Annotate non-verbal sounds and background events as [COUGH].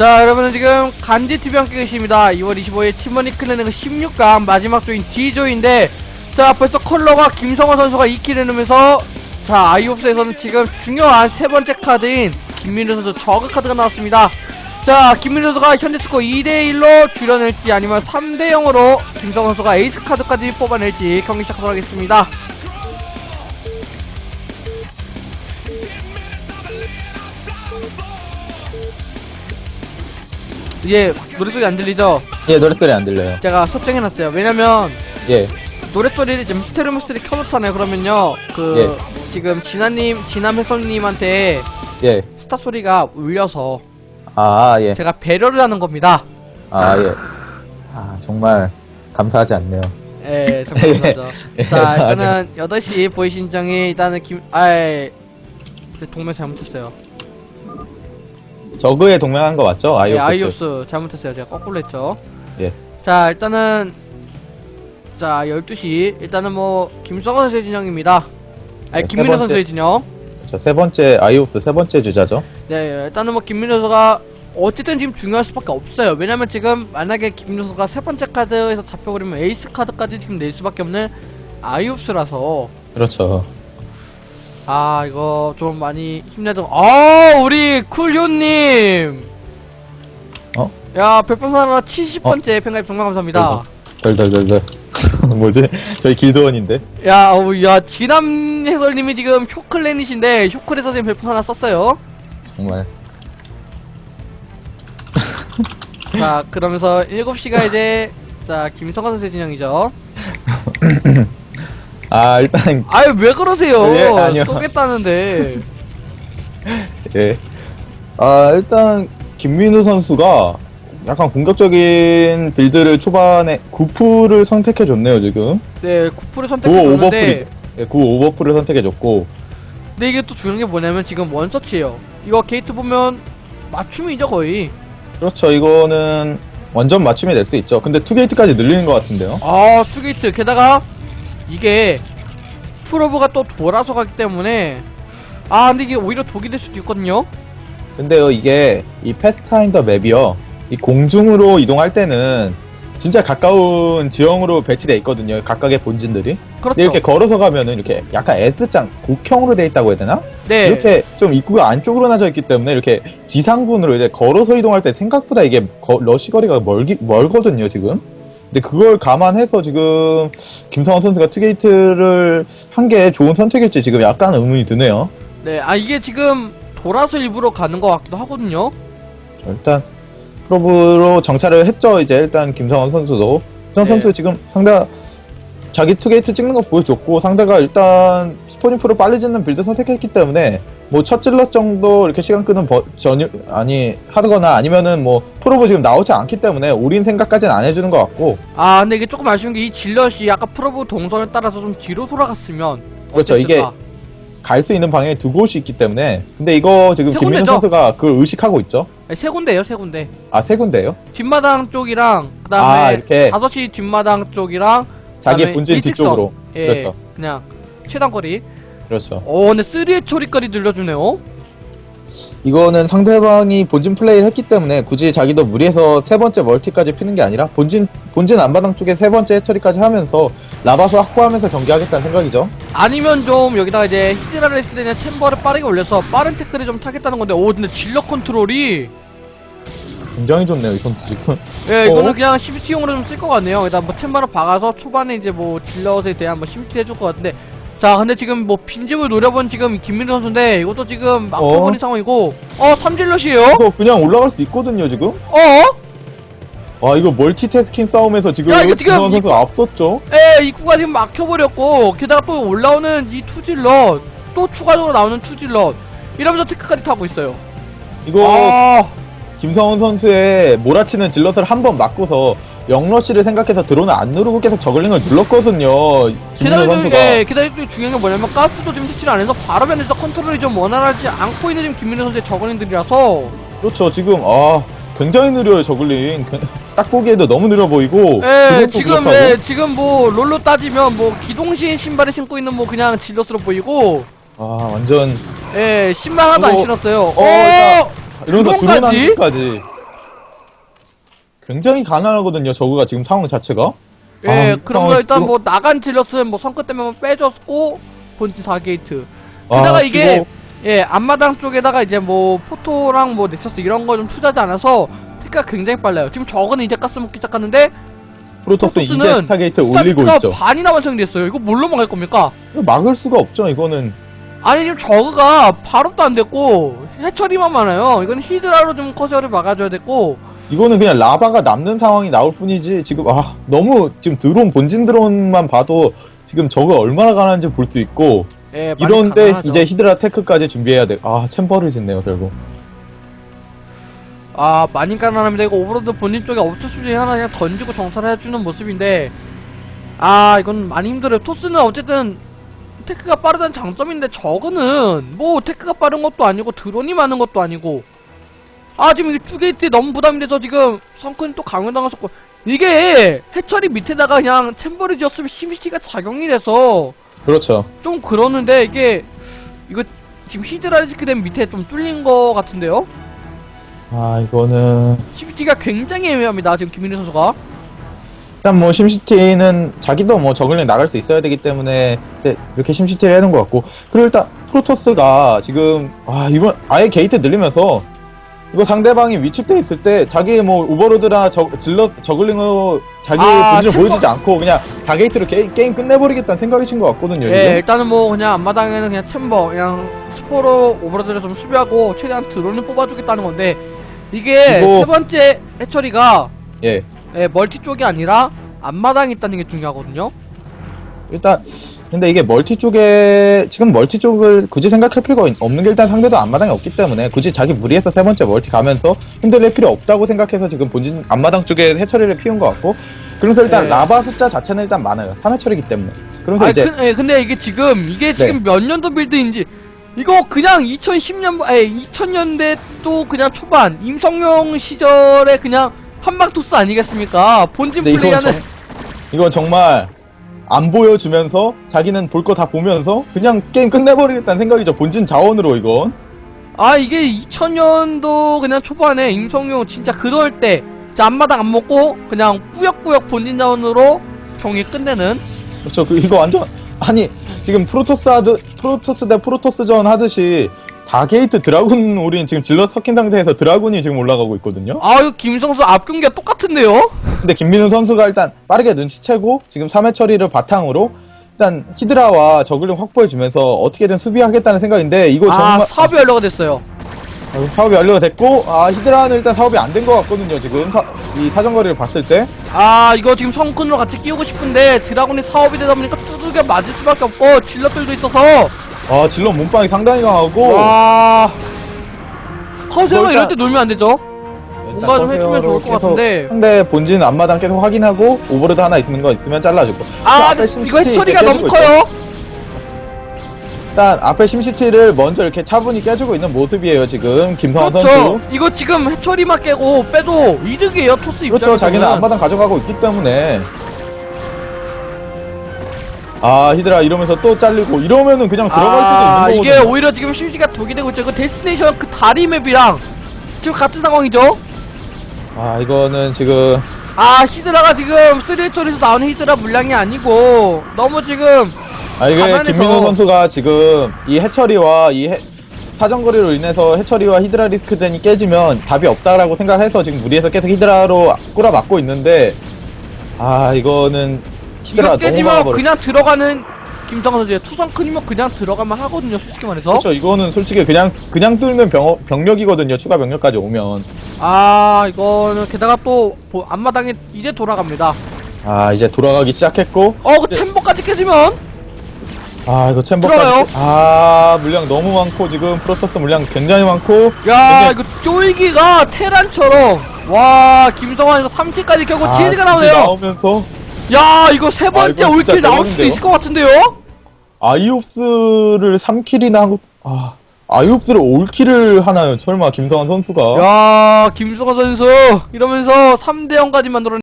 자 여러분은 지금 간지TV 함께 계십니다. 2월 25일 팀원이 클래닝 16강 마지막 조인 D조인데 자 벌써 컬러가 김성호 선수가 2킬 해놓으면서 자 아이옵스에서는 지금 중요한 세 번째 카드인 김민우 선수 저그 카드가 나왔습니다. 자 김민우 선수가 현재 스코어 2대1로 줄여낼지 아니면 3대0으로 김성호 선수가 에이스 카드까지 뽑아낼지 경기 시작하도록 하겠습니다 이제 노래소리 안 들리죠? 예, 노랫소리 안 들려요. 제가 설정해놨어요 왜냐면 예, 노랫소리를 지금 스테레오 목소리 켜놓잖아요 그러면요 그 지금 진아님 진암 해설님한테 예. 스타 소리가 울려서 아, 예. 제가 배려를 하는 겁니다 아, 예. 아, 정말 감사하지 않네요. 예 정말 감사하죠 [LAUGHS] 예, 자 일단은 8시 보이신 정이 일단은 김 아이 동명 잘못했어요 저그에 동맹한 거 맞죠? 예, 아이오스. 아이오스 잘못했어요 제가 거꾸로 했죠 예. 자 일단은 자 12시 일단은 뭐 김성원 선수의 진영입니다 아니 네, 김민호 세 번째. 선수의 진영 저세 번째, 아이오스 세 번째 주자죠. 네, 일단은 뭐 김민호 선수가 어쨌든 지금 중요할 수밖에 없어요. 왜냐면 지금 만약에 김민호 선수가 세 번째 카드에서 잡혀버리면 에이스 카드까지 지금 낼 수밖에 없는 아이옵스라서 그렇죠. 아 이거 좀 많이 힘내던. 아 우리 쿨효님. 어? 야 하나 70번째 팬가입 정말 감사합니다. 덜덜덜덜. [LAUGHS] 뭐지? 저희 길드원인데. 야, 어우, 야 지남 해설님이 지금 효클랜이신데 효클에서 지금 별풍 하나 썼어요. 정말. [LAUGHS] 자 그러면서 7시가 이제 자 김성관 선수의 진영이죠. [LAUGHS] 아, 일단, [LAUGHS] 아유 왜 그러세요? 예, 아니요. 쏘겠다는데. [LAUGHS] 예. 아, 일단, 김민우 선수가 약간 공격적인 빌드를 초반에 9풀을 선택해 줬네요, 지금. 네, 9%를 9 선택해줬는데, 오버풀, 예, 9 오버풀을 선택해 줬고. 근데 이게 또 중요한 게 뭐냐면 지금 원서치예요. 이거 게이트 보면 맞춤이죠 거의. 그렇죠, 이거는 완전 맞춤이 될 수 있죠. 근데 투게이트까지 늘리는 것 같은데요. 아, 투게이트. 게다가 이게 프로브가 또 돌아서 가기 때문에 아, 근데 이게 오히려 독이 될 수도 있거든요. 근데요 이게 이 패스타인더 맵이요 이 공중으로 이동할 때는 진짜 가까운 지형으로 배치돼 있거든요 각각의 본진들이 그렇죠. 근데 이렇게 걸어서 가면은 이렇게 약간 S장 곡형으로 돼 있다고 해야 되나? 네. 이렇게 좀 입구가 안쪽으로 나져 있기 때문에 이렇게 지상군으로 이제 걸어서 이동할 때 생각보다 이게 거- 러시 거리가 멀기, 멀거든요 지금 근데 그걸 감안해서 지금 김성원 선수가 투게이트를 한 게 좋은 선택일지 지금 약간 의문이 드네요 네. 아, 이게 지금 돌아서 일부러 가는 것 같기도 하거든요. 일단 프로브로 정찰을 했죠. 이제 일단 김성원 선수도 김성원 네. 선수 지금 상대 자기 투게이트 찍는 거 보여줬고 상대가 일단 스포닝 프로 빨리 짓는 빌드 선택했기 때문에 뭐 첫 질럿 정도 이렇게 시간 끄는 버, 전혀 아니 하거나 아니면은 뭐 프로브 지금 나오지 않기 때문에 올인 생각까지는 안 해주는 것 같고 아, 근데 이게 조금 아쉬운 게 이 질럿이 아까 프로브 동선에 따라서 좀 뒤로 돌아갔으면 그렇죠. 어땠을까? 갈수 있는 방향에 두 곳이 있기 때문에 근데 이거 지금 군데죠? 선수가 그걸 의식하고 있죠. 아니, 세 군데예요, 세 군데. 아 세 군데요? 뒷마당 쪽이랑 아, 그다음에 이렇게. 5시 뒷마당 쪽이랑 자기 본진. 뒤쪽으로 예, 그렇죠. 그냥 최단 거리. 그렇죠. 어, 근데 3의 처리까지 늘려주네요. 이거는 상대방이 본진 플레이를 했기 때문에 굳이 자기도 무리해서 세 번째 멀티까지 피는 게 아니라 본진 본진 안바당 쪽에 세 번째 해처리까지 하면서 라바스 확보하면서 전개하겠다는 생각이죠. 아니면 좀 여기다가 이제 히드라를 했을 때는 챔버를 빠르게 올려서 빠른 태클을 좀 타겠다는 건데, 오, 근데 질럿 컨트롤이 굉장히 좋네요 이 선수 지금. 예, 이거는 어? 그냥 CBT용으로 좀 쓸 것 같네요. 일단 뭐 챔버를 박아서 초반에 이제 뭐 질럿에 대한 뭐 CBT 해줄 것 같은데, 자, 근데 지금 뭐 빈집을 노려본 지금 김민우 선수인데, 이것도 지금 막혀버린 어? 상황이고, 어, 삼질럿이에요? 이거 그냥 올라갈 수 있거든요 지금. 어? 아 이거 멀티태스킹 싸움에서 지금 야, 이거 지금 김성원 선수 앞섰죠. 에 입구가 지금 막혀버렸고 게다가 또 올라오는 이 투질럿 또 추가적으로 나오는 투질럿 이러면서 테크까지 타고 있어요 이거 아 김성원 선수의 몰아치는 질럿을 한 번 맞고서 영러시를 생각해서 드론을 안 누르고 계속 저글링을 눌렀거든요. 선수가. 예, 게다가 또 중요한 게 뭐냐면 가스도 지금 터치를 안 해서 바로 변해서 컨트롤이 좀 원활하지 않고 있는 지금 김민호 선수의 저글링들이라서 그렇죠. 지금 아 굉장히 느려요 저글링. 그- 딱 보기에도 너무 느려 보이고. 예 지금 그렇다고. 예, 지금 뭐 롤로 따지면 뭐 기동신 신발을 신고 있는 뭐 그냥 질럿으로 보이고 아 완전 예 신발 하나도 안 이거- 신었어요 어, 일단 이러면서 드론 드론까지? 한기까지 굉장히 가난하거든요. 저그가 지금 상황 자체가. 예, 아, 그런 거 상황이 일단 또- 뭐 나간 질럿은 뭐 성크 때문에 빼줬고 본진 4게이트. 아, 게다가 이게 그리고 예 앞마당 쪽에다가 이제 뭐 포토랑 뭐 넥서스 이런 거 좀 투자하지 않아서 테크가 굉장히 빨라요. 지금 저거는 이제 가스 먹기 시작하는데 프로토스 이제 스타게이트 올리고 있죠. 반이나 완성이 됐어요. 이거 뭘로 막을 겁니까? 이거 막을 수가 없죠. 이거는 아니 지금 저그가 발업도 안 됐고 해처리만 많아요. 이건 히드라로 좀 커세어를 막아줘야 됐고 이거는 그냥 라바가 남는 상황이 나올 뿐이지 지금 아 너무 지금 드론 본진 드론만 봐도 지금 저거 얼마나 가난한지 볼 수 있고 예, 많이 이런데 가난하죠. 이제 히드라 테크까지 준비해야 돼. 아 챔버를 짓네요 결국. 아 많이 가난합니다. 이거 오버로드 본진 쪽에 수준이 하나 그냥 던지고 정찰을 해주는 모습인데 아 이건 많이 힘들어요. 토스는 어쨌든 테크가 빠르다는 장점인데 저거는 뭐 테크가 빠른 것도 아니고 드론이 많은 것도 아니고 아 지금 이게 투게이트 너무 부담이 돼서 지금 성큰 또 강연당했었고 이게 해처리 밑에다가 그냥 챔버를 지었으면 심시티가 작용이 돼서 그렇죠. 좀 그러는데 이게 이거 지금 히드라리스크 된 밑에 좀 뚫린 거 같은데요? 아 이거는 CBT가 굉장히 애매합니다. 지금 김민희 선수가. 일단 뭐 심시티는 자기도 뭐 저글링 나갈 수 있어야 되기 때문에 네, 이렇게 심시티를 해놓은 것 같고 그리고 일단 프로토스가 지금 아 이번 아예 게이트 늘리면서 이거 상대방이 위축돼 있을 때 자기 뭐 오버로드나 저, 질러 저글링으로 자기 아, 본진을 챔버- 보여주지 않고 그냥 다 게이트로 게, 게임 끝내버리겠다는 생각이신 것 같거든요. 예, 지금. 일단은 뭐 그냥 앞마당에는 그냥 챔버, 그냥 스포로 오버로드를 좀 수비하고 최대한 드론을 뽑아주겠다는 건데 이게 이거- 세 번째 해처리가 예. 예, 멀티 쪽이 아니라 앞마당에 있다는 게 중요하거든요. 일단 근데 이게 멀티 쪽에 지금 멀티 쪽을 굳이 생각할 필요가 있- 없는 게 일단 상대도 앞마당이 없기 때문에 굳이 자기 무리해서 세 번째 멀티 가면서 흔들릴 필요 없다고 생각해서 지금 본진 앞마당 쪽에 해처리를 피운 것 같고 그러면서 일단 네. 라바 숫자 자체는 일단 많아요 3회처리기 때문에 그러면서 아, 이제 근, 예, 근데 이게 지금 이게 네. 지금 몇 년도 빌드인지 이거 그냥 2010년, 에 2000년대 또 그냥 초반 임성용 시절에 그냥 한방 토스 아니겠습니까? 본진 플레이하는 정, 이건 정말 안 보여주면서 자기는 볼 거 다 보면서 그냥 게임 끝내버리겠다는 생각이죠. 본진 자원으로 이건. 아 이게 2000년도 그냥 초반에 임성용 진짜 그럴 때 진짜 앞마당 안 먹고 그냥 꾸역꾸역 본진 자원으로 경기 끝내는. 그렇죠. 그 이거 완전 아니 지금 프로토스 하드 프로토스 대 프로토스전 하듯이 다 게이트 드라군 우린 지금 질러 섞인 상태에서 드라군이 지금 올라가고 있거든요. 아유 김성수 앞 경기가 똑같은데요? 근데 김민우 선수가 일단 빠르게 눈치채고 지금 3회 처리를 바탕으로 일단 히드라와 저글링 확보해주면서 어떻게든 수비하겠다는 생각인데 이거 아 정말 사업이 연료가 됐어요 아, 사업이 완료가 됐고 아 히드라는 일단 사업이 안 된 것 같거든요 지금 사, 이 사정거리를 봤을 때 아 이거 지금 성큰으로 같이 끼우고 싶은데 드라곤이 사업이 되다 보니까 두들겨 맞을 수밖에 없고 질럿들도 있어서 아 질러 몸빵이 상당히 강하고. 와. 커세어가 일단- 이럴 때 놀면 안 되죠? 뭔가 좀 해주면 좋을 것 같은데. 상대 본진 앞마당 계속 확인하고 오버로드 하나 있는 거 있으면 잘라주고. 아 이거 해처리가 너무. 커요? 일단 앞에 심시티를 먼저 이렇게 차분히 깨주고 있는 모습이에요 지금. 김성환 그렇죠. 선수. 이거 지금 해처리만 깨고 빼도 이득이에요 토스 입장에서는. 그렇죠 자기는 앞마당 가져가고 있기 때문에 아 히드라 이러면서 또 잘리고 이러면은 그냥 들어갈 아, 수도 있는 이게 거거든요 오히려 지금 심시가 독이 되고 있죠. 그 데스티네이션 그 다리 맵이랑 지금 같은 상황이죠. 아 이거는 지금 아 히드라가 지금 3회철에서 나오는 히드라 물량이 아니고 너무 지금 아 이게 가만해서- 김민호 선수가 지금 이 해처리와 이 해, 사정거리로 인해서 해처리와 히드라 리스크전이 깨지면 답이 없다라고 생각해서 지금 무리해서 계속 히드라로 꼬라 맞고 있는데 아 이거는 이거 깨지면 그냥 들어가는 김정은 선수의 투성 큰이면 그냥 들어가면 하거든요. 솔직히 말해서. 그렇죠 이거는 솔직히 그냥 그냥 뚫는 병, 병력이거든요 추가 병력까지 오면 아 이거는 게다가 또 보- 앞마당에 이제 돌아갑니다. 아 이제 돌아가기 시작했고 어그 챔버까지 깨지면 아 이거 챔버까지 들어가요? 아 물량 너무 많고 지금 프로토스 물량 굉장히 많고 야 이거 쫄기가 테란처럼 와 김성환 이거 3킬까지 결국 아, 지혜가 진짜 나오네요. 나오면서 야 이거 세 번째 이거 진짜 올킬 나올 수도? 있을 것 같은데요? 아이옵스를 3킬이나 하고 아 아이옵스를 올킬을 하나요 설마 김성환 선수가 야 김성환 선수 이러면서 3대 0까지 만들어